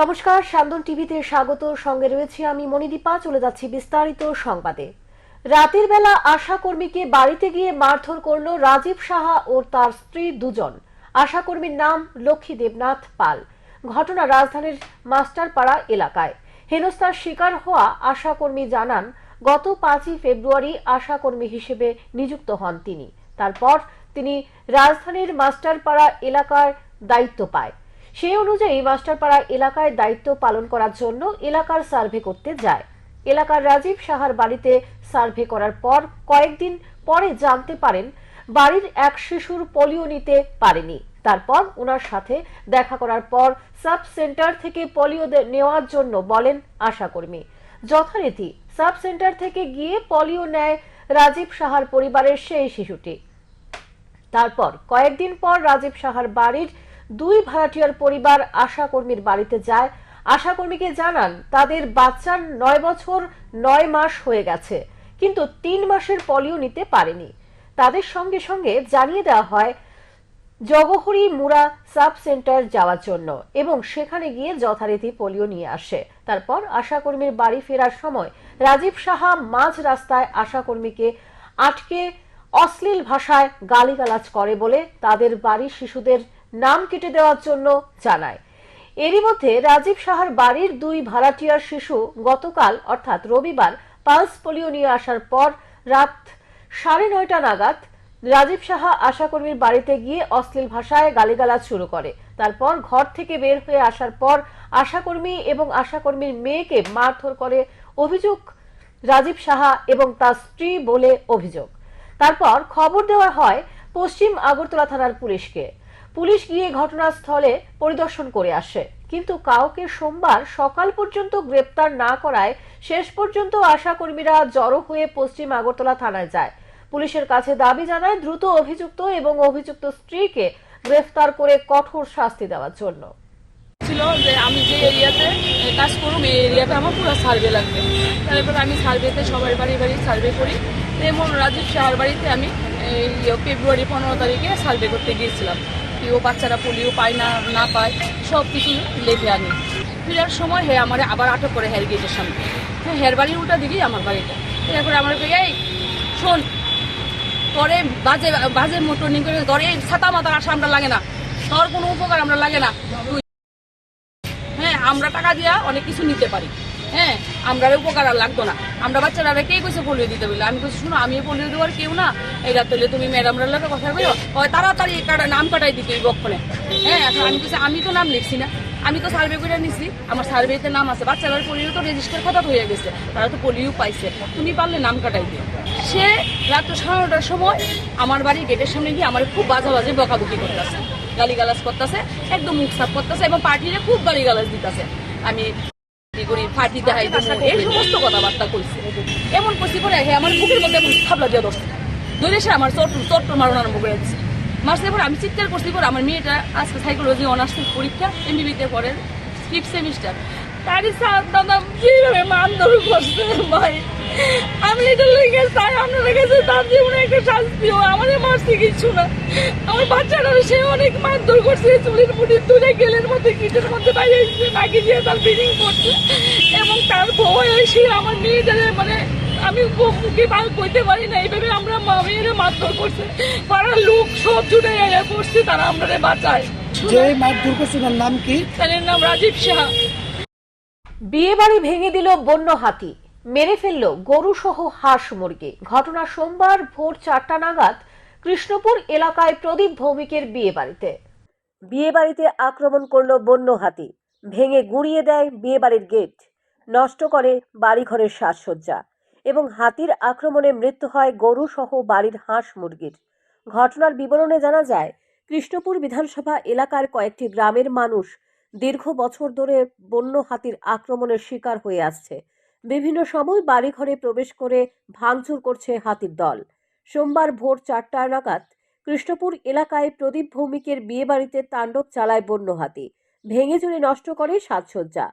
নমস্কার সান্দন টিভিতে স্বাগত। সঙ্গে রয়েছে আমি মণিদীপা, চলে যাচ্ছি বিস্তারিত সংবাদে। রাতের বেলা আশাকর্মীকে বাড়িতে গিয়ে মারধর করল রাজীব সাহা ও তার স্ত্রী দুজন। আশাকর্মীর নাম লক্ষ্মী দেবনাথ পাল। ঘটনা রাজধানীর মাস্টারপাড়া এলাকায়। হেনস্থার শিকার হওয়া আশাকর্মী জানান, গত পাঁচই ফেব্রুয়ারি আশাকর্মী হিসেবে নিযুক্ত হন তিনি। তারপর তিনি রাজধানীর মাস্টারপাড়া এলাকার দায়িত্ব পায়। সেই অনুযায়ী মাস্টারপাড়া এলাকায় দায়িত্ব পালন করার জন্য এলাকার সার্ভে করতে যায়। এলাকার রাজীব সাহার বাড়িতে সার্ভে করার পর কয়েকদিন পরে জানতে পারেন, বাড়ির এক শিশুর পোলিও নিতে পারেনি। তারপর ওনার সাথে দেখা করার পর সাব সেন্টার থেকে পোলিও নেওয়ার জন্য বলেন আশাকর্মী। যথারীতি সাব সেন্টার থেকে গিয়ে পোলিও নেয় রাজীব সাহার পরিবারের সেই শিশুটি। তারপর কয়েকদিন পর রাজীব সাহার বাড়ির দুই ভাড়াটিয়ার পরিবার আশাকর্মীর বাড়িতে যায়। আশাকর্মীকে জানান, তাদের বাচ্চার নয় বছর নয় মাস হয়ে গেছে, কিন্তু তিন মাসের পলিও নিতে পারেনি। তাদের সঙ্গে সঙ্গে জানিয়ে দেওয়া হয়, জগহরি মুরা সাব সেন্টার যাওয়ার জন্য এবং সেখানে গিয়ে যথারীতি পোলিও নিয়ে আসে। তারপর আশাকর্মীর বাড়ি ফেরার সময় রাজীব সাহা মাঝ রাস্তায় আশাকর্মীকে আটকে অশ্লীল ভাষায় গালিগালাজ করে বলে তাদের বাড়ির শিশুদের নাম কেটে দেওয়ার জন্য জানায়। এরই মধ্যে রাজীব সাহার বাড়ির দুই ভাড়াটিয়ার শিশু গতকাল, অর্থাৎ রবিবার, পালস পোলিও নিয়ে আসার পর রাত সাড়ে নয়টা নাগাদ রাজীব সাহা আশাকর্মীর বাড়িতে গিয়ে অশ্লীল ভাষায় গালিগালাজ শুরু করে। তারপর ঘর থেকে বের হয়ে আসার পর আশাকর্মী এবং আশাকর্মীর মেয়েকে মারধর করে অভিযোগ রাজীব সাহা এবং তার স্ত্রী বলে অভিযোগ। তারপর খবর দেওয়া হয় পশ্চিম আগরতলা থানার পুলিশকে। পুলিশ গিয়ে ঘটনাস্থলে পরিদর্শন করে আসে। কিন্তু কাউকে সোমবার সকাল পর্যন্ত গ্রেপ্তার না করায় শেষ পর্যন্ত আশাকর্মীরা জড়ো হয়ে পশ্চিম আগরতলা থানায় যায়। পুলিশের কাছে দাবি জানায় দ্রুত অভিযুক্ত এবং অভিযুক্ত স্ত্রীকে গ্রেফতার করে কঠোর শাস্তি দেওয়ার জন্য। ছিল যে আমি যে এরিয়াতে কাজ করুম এই এরিয়াতে আমার পুরো সার্ভে লাগবে। তারপর আমি সার্ভেতে সবার বাড়ি বাড়ি সার্ভে করি। যেমন রাজীব শাহর বাড়িতে আমি ফেব্রুয়ারি পনেরো তারিখে সার্ভে করতে গিয়েছিলাম। কি ও বাচ্চারা পোলিও পায় না না পায় সব কিছু লেখে আনি। ফেরার সময় হে আমার আবার আটক করে হেয়ার গেটের সামনে। হ্যাঁ হেয়ার বাড়ির উল্টা দিবি আমার বাড়িটা এরপরে আমার এই, শোন, পরে বাজে বাজে মোটর করে ধরে ছাতা মাথার আশা আমরা লাগে না। তোর কোনো উপকার আমরা লাগে না। হ্যাঁ আমরা টাকা দিয়া অনেক কিছু নিতে পারি। হ্যাঁ আমরা উপকার আর লাগতো না। আমরা বাচ্চারা কে কইছে পোলিও দিতে বলে? আমি কইছি, শুনো আমি পোলিও দেওয়ার কেউ না। এটা তাহলে তুমি ম্যাডামরা লোকে কথা বলো হয় তাড়াতাড়ি কাটা নাম কাটাই দিতে এই বক্ষণে। হ্যাঁ এখন আমি কইছি, আমি তো নাম লিখছি না। আমি তো সার্ভে করে নিছি। আমার সার্ভেতে নাম আছে। বাচ্চারা পোলিও তো রেজিস্টার কথা হয়ে গেছে। তারা তো পোলিও পাইছে। তুমি পারলে নাম কাটাই দিও। সে রাত্র সাড়ে নটার সময় আমার বাড়ি গেটের সামনে গিয়ে আমার খুব বাজে বাজে বকাবকি করতেছে। গালিগালাজ করতেছে, একদম মুখ সাফ করতেছে এবং পার্টিরে খুব গালিগালাজ দিতেছে। আমি এমন কইছি করে হে, আমার মুখের মধ্যে এমন থাবলা দিয়ে দশ ধরে সে আমার চট চট মারণ আরম্ভ করে দিচ্ছে মারছে পরে আমি চিৎকার করছি পর আমার মেয়েটা আজকে সাইকোলজি অনার্স পরীক্ষা এমবিবিতে পড়ে ফিফথ সেমিস্টার তারই দাদা যেভাবে ধরে করছে, ভাই? আমি এটা লেগে চাই আপনার কাছে তার জীবনে একটা শাস্তি হয় আমাদের মারছে কিছু না। আমার বাচ্চারা সে অনেক মারধর করছে চুলের মুড়ি তুলে গেলের মধ্যে কিটের মধ্যে বাইরে এসেছে নাকি দিয়ে তার ব্লিডিং করছে। এবং তার ভয় এসে আমার মেয়েদের মানে আমি মুখে বার করতে পারি না এইভাবে আমরা মা মেয়েরা মারধর করছে। পাড়ার লোক সব জুড়ে করছে তারা আমরা বাঁচায়। যে মারধর করছে ওনার নাম কি? তাদের নাম রাজীব সাহা। বিয়ে বাড়ি ভেঙে দিল বন্য হাতি। মেরে ফেলল গরু সহ হাঁস মুরগি। ঘটনা সোমবার ভোর চারটা নাগাদ কৃষ্ণপুর এলাকায় প্রদীপ ভৌমিকের বিয়ে বাড়িতে বিয়ে বাড়িতে আক্রমণ করল বন্য হাতি। ভেঙে গুঁড়িয়ে দেয় বিয়ে বাড়ির গেট। নষ্ট করে বাড়িঘরের সাজসজ্জা। এবং হাতির আক্রমণে মৃত্যু হয় গরু সহ বাড়ির হাঁস মুরগির। ঘটনার বিবরণে জানা যায়, কৃষ্ণপুর বিধানসভা এলাকার কয়েকটি গ্রামের মানুষ দীর্ঘ বছর ধরে বন্য হাতির আক্রমণের শিকার হয়ে আসছে। বিভিন্ন সময় বাড়িঘরে প্রবেশ করে ভাঙচুর করছে হাতির দল। সোমবার ভোর চারটা নাগাদ কৃষ্ণপুর এলাকায় প্রদীপ ভৌমিকের বিয়েবাড়িতে তাণ্ডব চালায় বন্য হাতি। ভেঙে চুরে নষ্ট করে সাজসজ্জা।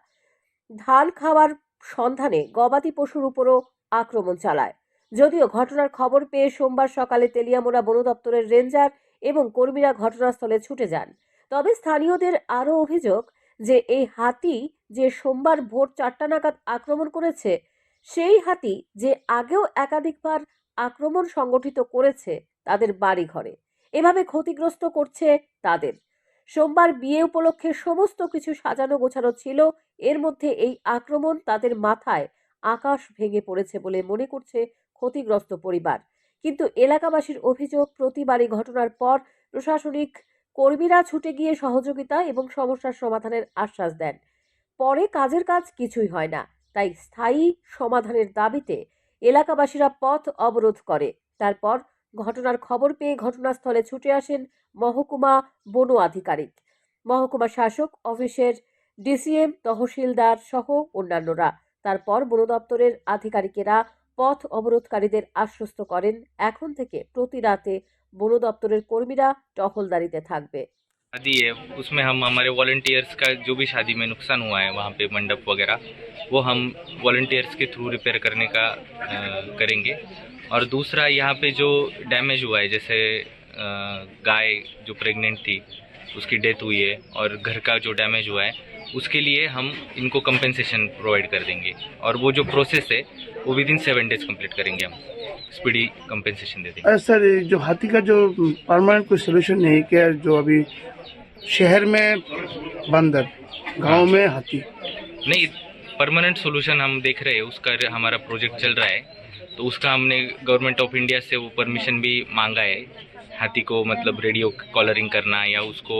ধান খাওয়ার সন্ধানে গবাদি পশুর উপরও আক্রমণ চালায়। যদিও ঘটনার খবর পেয়ে সোমবার সকালে তেলিয়ামোড়া বন দপ্তরের রেঞ্জার এবং কর্মীরা ঘটনাস্থলে ছুটে যান। তবে স্থানীয়দের আরও অভিযোগ যে এই হাতি যে সোমবার ভোর চারটা নাগাদ আক্রমণ করেছে, সেই হাতি যে আগেও একাধিকবার আক্রমণ সংগঠিত করেছে তাদের বাড়ি ঘরে এভাবে ক্ষতিগ্রস্ত করছে তাদের। সোমবার বিয়ে উপলক্ষে সমস্ত কিছু সাজানো গোছানো ছিল, এর মধ্যে এই আক্রমণ তাদের মাথায় আকাশ ভেঙে পড়েছে বলে মনে করছে ক্ষতিগ্রস্ত পরিবার। কিন্তু এলাকাবাসীর অভিযোগ, প্রতিবারই ঘটনার পর প্রশাসনিক কর্মীরা ছুটে গিয়ে সহযোগিতা এবং সমস্যার সমাধানের আশ্বাস দেন। পরে কাজের কাজ কিছুই হয় না, তাই স্থায়ী সমাধানের দাবিতে এলাকাবাসীরা পথ অবরোধ করে। তারপর ঘটনার খবর পেয়ে ঘটনাস্থলে ছুটে আসেন মহকুমা বন আধিকারিক। মহকুমা শাসক, অফিসের ডিসিএম, তহসিলদার সহ অন্যান্যরা। তারপর বন দপ্তরের আধিকারিকেরা পথ অবরোধকারীদের আশ্বস্ত করেন। এখন থেকে প্রতি রাতে বন দপ্তরের কর্মীরা টহলদারিতে থাকবে शादी है उसमें हम हमारे वॉल्टियर्स का जो भी शादी में नुकसान हुआ है वहाँ पे मंडप वगैरह वो हम वॉल्टियर्स के थ्रू रिपेयर करने का अ, करेंगे और दूसरा यहाँ पे जो डैमेज हुआ है जैसे अ, गाय जो प्रेग्नेंट थी उसकी डेथ हुई है और घर का जो डैमेज हुआ है उसके लिए हम इनको कंपेंसेशन प्रोवाइड कर देंगे और वो जो प्रोसेस है वो within seven days complete करेंगे हम स्पीडी कंपेंसेशन दे देंगे। सर जो हाथी का जो परमानेंट कोई सोल्यूशन नहीं क्या? जो अभी शहर में बंदर गाँव में हाथी। नहीं परमानेंट सोल्यूशन हम देख रहे हैं उसका हमारा प्रोजेक्ट चल रहा है। तो उसका हमने गवर्नमेंट ऑफ़ इंडिया से वो परमिशन भी मांगा है हाथी को मतलब रेडियो कॉलरिंग करना या उसको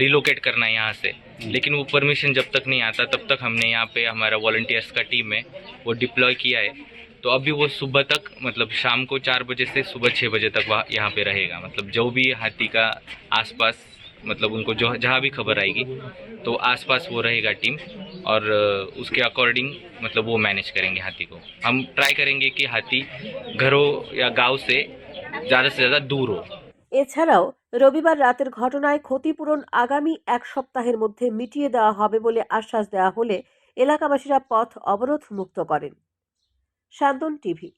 रिलोकेट करना यहाँ से। लेकिन वो परमिशन जब तक नहीं आता तब तक हमने यहाँ पे हमारा वॉल्टियर्स का टीम है वो डिप्लॉय किया है। तो अभी वो सुबह तक मतलब शाम को चार बजे से सुबह छः बजे तक वहाँ यहाँ पे रहेगा मतलब जो भी हाथी का आसपास मतलब उनको जो जहाँ भी खबर आएगी तो आसपास वो रहेगा टीम और अ, उसके अकॉर्डिंग मतलब वो मैनेज करेंगे हाथी को हम ट्राई करेंगे कि हाथी घरों या गांव से ज़्यादा से ज़्यादा दूर हो এছাড়াও রবিবার রাতের ঘটনায় ক্ষতিপূরণ আগামী এক সপ্তাহের মধ্যে মিটিয়ে দেওয়া হবে বলে আশ্বাস দেওয়া হলে এলাকাবাসীরা পথ অবরোধ মুক্ত করেন শান্তন টিভি।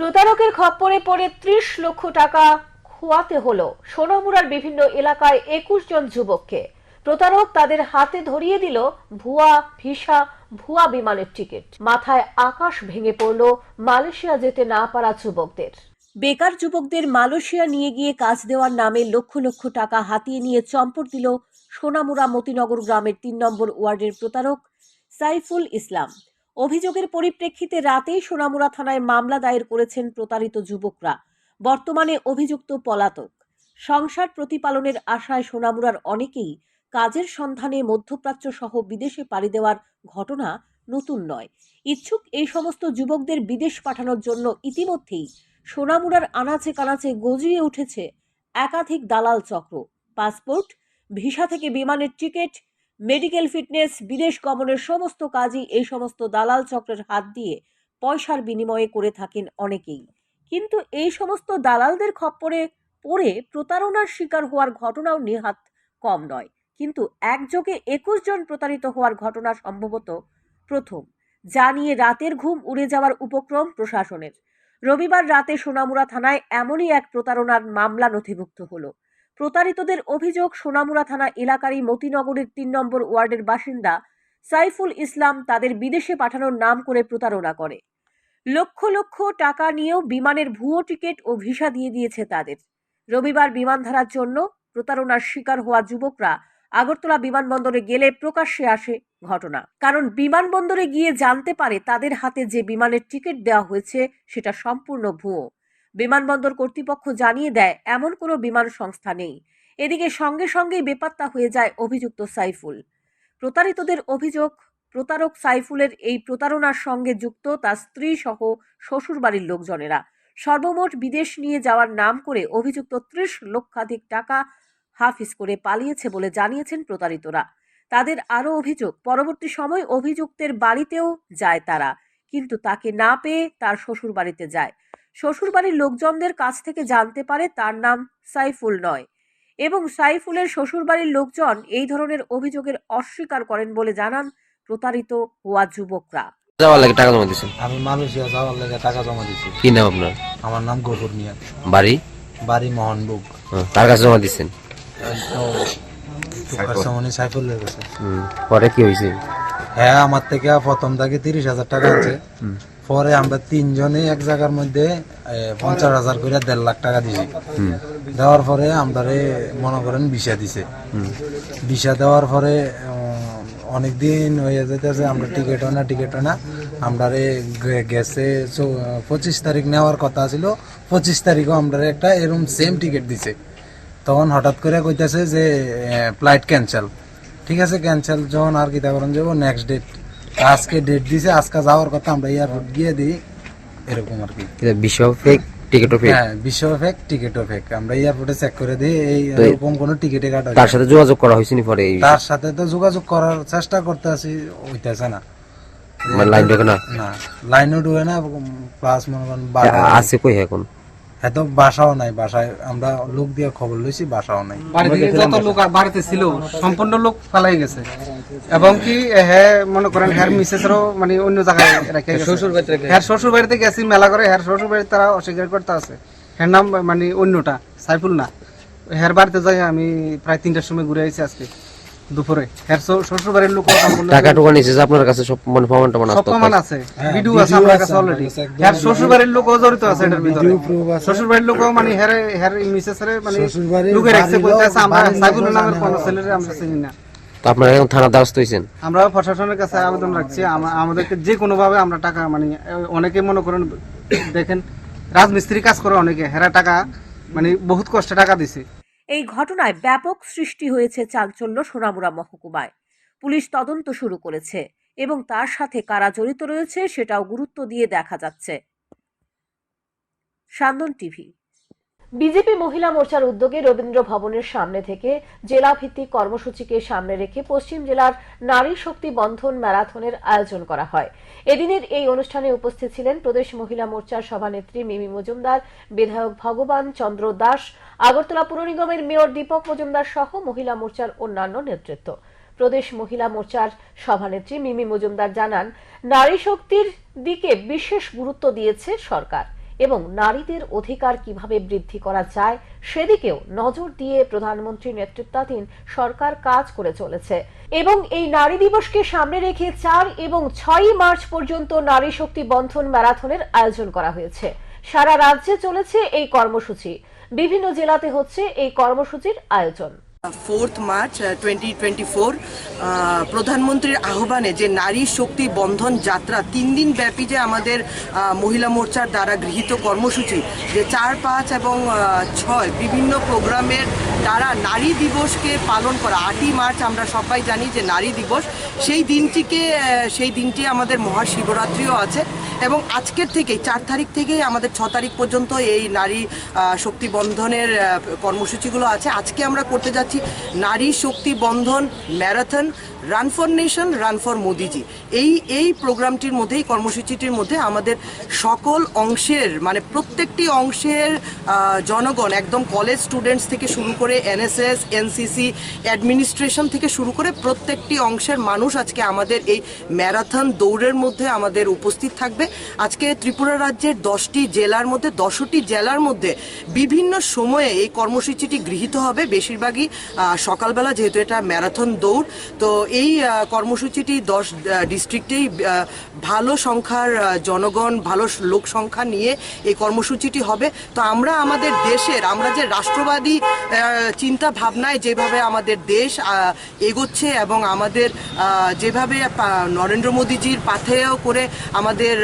প্রতারকের খপ্পরে পড়ে ত্রিশ লক্ষ টাকা খোয়াতে হলো। সোনামুড়ার বিভিন্ন এলাকায় একুশ জন যুবককে। প্রতারক তাদের হাতে ধরিয়ে দিল ভুয়া ভিসা, ভুয়া বিমানের টিকিট। মাথায় আকাশ ভেঙে পড়ল মালয়েশিয়া যেতে না পারা যুবকদের। বেকার যুবকদের মালয়েশিয়া নিয়ে গিয়ে কাজ দেওয়ার নামে লক্ষ লক্ষ টাকা হাতিয়ে নিয়ে চম্পট দিল সোনামুড়া মতিনগর গ্রামের তিন নম্বর ওয়ার্ডের প্রতারক সাইফুল ইসলাম। অভিযোগের পরিপ্রেক্ষিতে রাতেই সোনামুড়া থানায় মামলা দায়ের করেছেন প্রতারিত যুবকরা। বর্তমানে অভিযুক্ত পলাতক। সংসার প্রতিপালনের আশায় সোনামুড়ার অনেকেই কাজের সন্ধানে মধ্যপ্রাচ্য সহ বিদেশে পাড়ি দেওয়ার ঘটনা নতুন নয়। ইচ্ছুক এই সমস্ত যুবকদের বিদেশ পাঠানোর জন্য ইতিমধ্যেই সোনামুড়ার আনাচে কানাচে গজিয়ে উঠেছে একাধিক দালাল চক্র। পাসপোর্ট, ভিসা থেকে বিমানের টিকিট মেডিকেল ফিটনেস, বিদেশ গমনের সমস্ত কাজই এই সমস্ত দালাল চক্রের হাত দিয়ে পয়সার বিনিময়ে করে থাকেন অনেকেই। কিন্তু এই সমস্ত দালালদের খপ্পরে পড়ে প্রতারণার শিকার হওয়ার ঘটনাও নেহাত কম নয়। কিন্তু একযোগে একুশ জন প্রতারিত হওয়ার ঘটনা সম্ভবত প্রথম, যা নিয়ে রাতের ঘুম উড়ে যাওয়ার উপক্রম প্রশাসনের। রবিবার রাতে সোনামুড়া থানায় এমনই এক প্রতারণার মামলা নথিভুক্ত হলো। প্রতারিতদের অভিযোগ সোনামুড়া থানা এলাকারই মতিনগরের তিন নম্বর ওয়ার্ডের বাসিন্দা সাইফুল ইসলাম তাদের বিদেশে পাঠানোর নাম করে প্রতারণা করে। লক্ষ লক্ষ টাকা নিয়েও বিমানের ভুয়ো টিকিট ও ভিসা দিয়ে দিয়েছে তাদের। রবিবার বিমান ধরার জন্য প্রতারণার শিকার হওয়া যুবকরা আগরতলা বিমানবন্দরে গেলে প্রকাশ্যে আসে ঘটনা। কারণ বিমানবন্দরে গিয়ে জানতে পারে তাদের হাতে যে বিমানের টিকিট দেওয়া হয়েছে সেটা সম্পূর্ণ ভুয়ো। বিমানবন্দর কর্তৃপক্ষ জানিয়ে দেয়, এমন কোনো বিমান সংস্থা নেই। এদিকে সঙ্গে সঙ্গেই বেপাত্তা হয়ে যায় অভিযুক্ত সাইফুল। প্রতারিতদের অভিযোগ, প্রতারক সাইফুলের এই প্রতারণার সঙ্গে যুক্ত তার স্ত্রী সহ শ্বশুরবাড়ির লোকজনেরা। সর্বমোট বিদেশ নিয়ে যাওয়ার নাম করে অভিযুক্ত ত্রিশ লক্ষাধিক টাকা হাফিজ করে পালিয়েছে বলে জানিয়েছেন প্রতারিতরা। তাদের আরও অভিযোগ, পরবর্তী সময় অভিযুক্তের বাড়িতেও যায় তারা, কিন্তু তাকে না পেয়ে তার শ্বশুর বাড়িতে যায়। শ্বশুরবাড়ির লোকজনদের কাছ থেকে জানতে পারে তার নাম সাইফুল নয়। এবং সাইফুলের শ্বশুরবাড়ির লোকজন এই ধরনের অভিযোগের অস্বীকার করেন বলে জানান প্রতারিত হওয়া যুবকরা। যাওয়ার লাগে টাকা জমা দিয়েছেন? আমি মালয়েশিয়া যাওয়ার লেগে টাকা জমা দিছি কি নাম আপনার? আমার নাম গফুর মিয়া। বাড়ি? বাড়ি মোহনবুক হ্যাঁ, তার কাছে জমা সাইফুল। হয়ে হুম, পরে কি হয়েছে? হ্যাঁ আমার থেকে প্রথম থেকে তিরিশ হাজার টাকা আছে। পরে আমরা তিনজনে এক জায়গার মধ্যে পঞ্চাশ হাজার করে দেড় লাখ টাকা দিছি। দেওয়ার পরে আমরা মনে করেন বিষা দিছে। বিষা দেওয়ার পরে অনেক দিন হয়ে যেতেছে আমরা টিকিট না টিকিট না। আমরা গেছে পঁচিশ তারিখ নেওয়ার কথা ছিল পঁচিশ তারিখও আমরা একটা এরকম সেম টিকিট দিছে। তখন হঠাৎ করে কইতাছে যে ফ্লাইট ক্যান্সেল ঠিক আছে ক্যান্সেল যখন আর কি করেন যাব নেক্সট ডেট আজকে ডেট দিছে আজকে যাওয়ার কথা আমরা এয়ারপোর্ট গিয়ে দিই এরকম আর কি। বিশ্ব ফেক টিকিটও ফেক হ্যাঁ বিশ্ব ফেক টিকিটও ফেক আমরা এয়ারপোর্টে চেক করে দিই এই এরকম কোনো টিকিটে কাটা তার সাথে যোগাযোগ করা হয়েছে নি পরে? তার সাথে তো যোগাযোগ করার চেষ্টা করতে আছি হইতেছে না। মানে লাইন ঢোকে না? না লাইনও ঢুকে না প্লাস মনে করেন আছে কই এখন? এত বাসাও নাই বাসায় আমরা লোক দিয়ে খবর লইছি বাসাও নাই। যত লোক বাড়িতে ছিল সম্পূর্ণ লোক পালাই গেছে। এবং কি হ্যাঁ মনে করেন হ্যার মিসেসেরও মানে অন্য জায়গায় রেখে শ্বশুর বাড়িতে হ্যার শ্বশুর বাড়িতে গেছি মেলা করে হ্যার শ্বশুর বাড়িতে তারা অস্বীকার করতে আছে। হ্যার নাম মানে অন্যটা সাইফুল না। হ্যার বাড়িতে যাই আমি প্রায় তিনটার সময় ঘুরে আইছি আজকে। দুপুরে। শ্বশুর- বাড়ির লোক টাকা যে আপনার কাছে সব মানে প্রমাণ টমান সব প্রমাণ আছে। ভিডিও আছে আমার কাছে অলরেডি শ্বশুর বাড়ির জড়িত আছে এটার ভিতরে। শ্বশুর বাড়ির লোকও মানে হ্যার হ্যার মিসেসের মানে লোকে বাড়ির আমরা লোক সাইফুল নামের কোনো ছেলেরে আমরা চিনি না। তো আপনারা এখন থানা দ্বারস্থ হয়েছেন আমরা প্রশাসনের কাছে আবেদন রাখছি। আম- আমাদেরকে যে কোনো ভাবে আমরা টাকা মানে অনেকে মনে করেন দেখেন রাজমিস্ত্রি কাজ করে অনেকে। হেরা টাকা মানে বহুত কষ্টে টাকা দিছে। এই ঘটনায় ব্যাপক সৃষ্টি হয়েছে চাঞ্চল্য সোনামুড়া মহকুমায়। পুলিশ তদন্ত শুরু করেছে এবং তার সাথে কারা জড়িত রয়েছে সেটাও গুরুত্ব দিয়ে দেখা যাচ্ছে। সান্দন টিভি বিজেপি মহিলা মোর্চার উদ্যোগে রবীন্দ্র ভবনের সামনে থেকে জেলা ভিত্তিক কর্মসূচিকে সামনে রেখে পশ্চিম জেলার নারী শক্তি বন্ধন ম্যারাথনের আয়োজন করা হয়। এদিনের এই অনুষ্ঠানে উপস্থিত ছিলেন প্রদেশ মহিলা মোর্চার সভানেত্রী মিমি মজুমদার, বিধায়ক ভগবান চন্দ্র দাস, আগরতলা পুর নিগমের মেয়র দীপক মজুমদার সহ মহিলা মোর্চার অন্যান্য নেতৃত্ব। প্রদেশ মহিলা মোর্চার সভানেত্রী মিমি মজুমদার জানান, নারী শক্তির দিকে বিশেষ গুরুত্ব দিয়েছে সরকার। এবং নারীদের অধিকার কীভাবে বৃদ্ধি করা যায় সেদিকেও নজর দিয়ে প্রধানমন্ত্রী নেতৃত্বাধীন সরকার কাজ করে চলেছে। এবং এই নারী দিবসকে সামনে রেখে চার এবং ছয় মার্চ পর্যন্ত নারী শক্তি বন্ধন ম্যারাথনের আয়োজন করা হয়েছে। সারা রাজ্যে চলেছে এই কর্মসূচি। বিভিন্ন জেলাতে হচ্ছে এই কর্মসূচির আয়োজন। Fourth March twenty twenty four প্রধানমন্ত্রীর আহ্বানে যে নারী শক্তি বন্ধন যাত্রা, তিন দিন ব্যাপী যে আমাদের মহিলা মোর্চার দ্বারা গৃহীত কর্মসূচি, যে চার, পাঁচ এবং ছয় বিভিন্ন প্রোগ্রামের দ্বারা নারী দিবসকে পালন করা। আটই মার্চ আমরা সবাই জানি যে নারী দিবস। সেই দিনটিকে সেই দিনটি আমাদের মহাশিবরাত্রিও আছে এবং আজকের থেকে, চার তারিখ থেকেই আমাদের ছ তারিখ পর্যন্ত এই নারী শক্তি বন্ধনের কর্মসূচিগুলো আছে। আজকে আমরা করতে যাচ্ছি নারী শক্তি বন্ধন marathon. Run for nation run for Modiji এই এই প্রোগ্রামটির মধ্যে এই কর্মসূচিটির মধ্যে আমাদের সকল অংশের মানে প্রত্যেকটি অংশের জনগণ, একদম কলেজ স্টুডেন্টস থেকে শুরু করে এনএসএস এনসিসি অ্যাডমিনিস্ট্রেশন থেকে শুরু করে প্রত্যেকটি অংশের মানুষ আজকে আমাদের এই ম্যারাথন দৌড়ের মধ্যে আমাদের উপস্থিত থাকবে। আজকে ত্রিপুরা রাজ্যের দশটি জেলার মধ্যে, দশটি জেলার মধ্যে বিভিন্ন সময়ে এই কর্মসূচিটি গৃহীত হবে। বেশিরভাগই সকালবেলা যেহেতু এটা ম্যারাথন দৌড়, তো এই কর্মসূচিটি দশ ডিস্ট্রিক্টেই ভালো সংখ্যার জনগণ, ভালো লোক সংখ্যা নিয়ে এই কর্মসূচিটি হবে। তো আমরা আমাদের দেশের, আমরা যে রাষ্ট্রবাদী চিন্তা ভাবনায় যেভাবে আমাদের দেশ এগোচ্ছে এবং আমাদের যেভাবে নরেন্দ্র মোদীজির পাথেয় করে আমাদের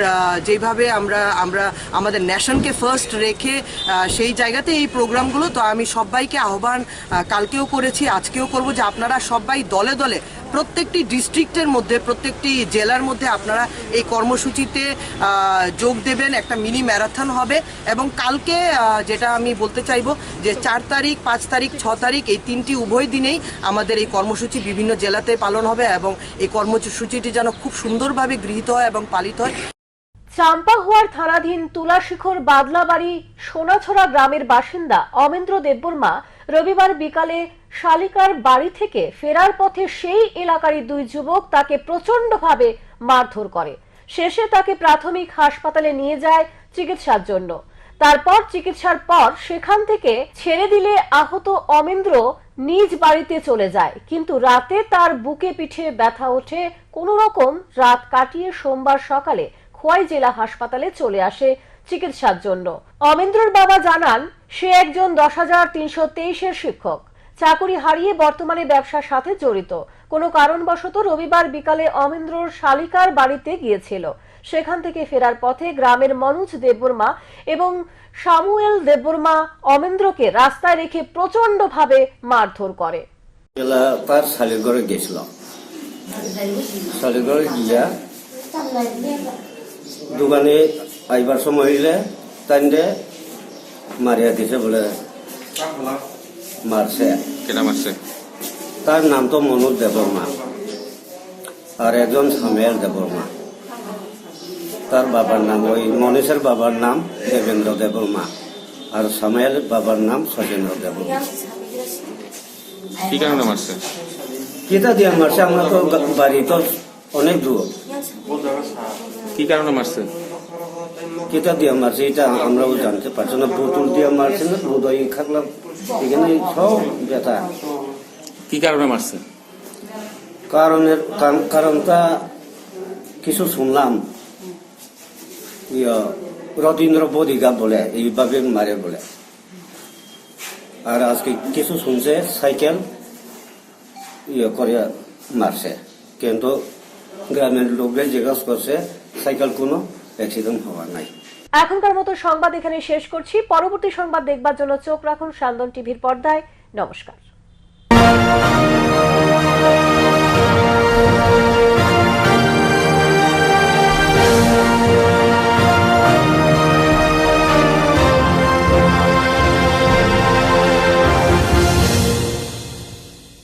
যেভাবে আমরা আমরা আমাদের ন্যাশনকে ফার্স্ট রেখে সেই জায়গাতে এই প্রোগ্রামগুলো, তো আমি সবাইকে আহ্বান কালকেও করেছি, আজকেও করব যে আপনারা সবাই দলে দলে প্রত্যেকটি ডিস্ট্রিক্টের মধ্যে, প্রত্যেকটি জেলার মধ্যে আপনারা এই কর্মসূচিতে যোগ দেবেন। একটা মিনি ম্যারাথন হবে এবং কালকে যেটা আমি বলতে চাইব যে চার তারিখ, পাঁচ তারিখ, ছ তারিখ এই তিনটি উভয় দিনেই আমাদের এই কর্মসূচি বিভিন্ন জেলাতে পালন হবে এবং এই কর্মসূচিটি যেন খুব সুন্দরভাবে গৃহীত হয় এবং পালিত হয়। চাম্পাহুয়ার থানাধীন তুলাশিখর বাদলাবাড়ি সোনাছড়া গ্রামের বাসিন্দা অমেন্দ্র দেববর্মা রবিবার বিকালে শালিকার বাড়ি থেকে ফেরার পথে সেই এলাকারই দুই যুবক তাকে প্রচণ্ডভাবে মারধর করে। শেষে তাকে প্রাথমিক হাসপাতালে নিয়ে যায় চিকিৎসার জন্য। তারপর চিকিৎসার পর সেখান থেকে ছেড়ে দিলে আহত অমেন্দ্র নিজ বাড়িতে চলে যায়। কিন্তু রাতে তার বুকে পিঠে ব্যথা ওঠে। কোনো রকম রাত কাটিয়ে সোমবার সকালে খোয়াই জেলা হাসপাতালে চলে আসে চিকিৎসার জন্য। অমেন্দ্রর বাবা জানান, সে একজন দশ হাজার তিনশো তেইশের শিক্ষক। চাকুরি হারিয়ে বর্তমানে ব্যবসার সাথে জড়িত। কোনো কারণবশত রবিবার বিকালে অমেন্দ্রর শালিকার বাড়িতে গিয়েছিল। সেখান থেকে ফেরার পথে গ্রামের মনোজ দেববর্মা এবং সামুয়েল দেববর্মা অমেন্দ্রকে রাস্তায় রেখে প্রচন্ডভাবে মারধর করে। দোকানে আইবার সময় হইলে তাইন্ডে মারিয়া দিছে বলে মারছে। কেনা মারছে? তার নাম তো মনোজ দেবর্মা আর একজন সামেল দেবর্মা তার বাবার নাম ওই মনীষের বাবার নাম দেবেন্দ্র দেবর্মা আর সামেল বাবার নাম সজেন্দ্র দেবর্মা কি কারণে মারছে? কেটা দিয়ে মারছে? আমরা তো বাড়ি তো অনেক দূর। কি কারণে মারছে? কেটা দিয়ে মারছে এটা আমরাও জানতে পারছি না। বোতল দিয়ে মারছে না হৃদয় খাগলাম এখানে সব ব্যথা। কি কারণে মারছে? কারণের কারণ- কারণটা কিছু শুনলাম। ইয়ে, রবীন্দ্র বদিগা বলে এইভাবে মারে বলে। আর আজকে কিছু শুনছে সাইকেল ইয়ে করে মারছে। কিন্তু গ্রামের লোকদের জিজ্ঞাসা করছে সাইকেল কোনো? অ্যাক্সিডেন্ট হওয়া নাই। এখনকার মতো সংবাদ এখানে শেষ করছি। পরবর্তী সংবাদ দেখবার জন্য চোখ রাখুন সান্দন টিভির পর্দায়। নমস্কার।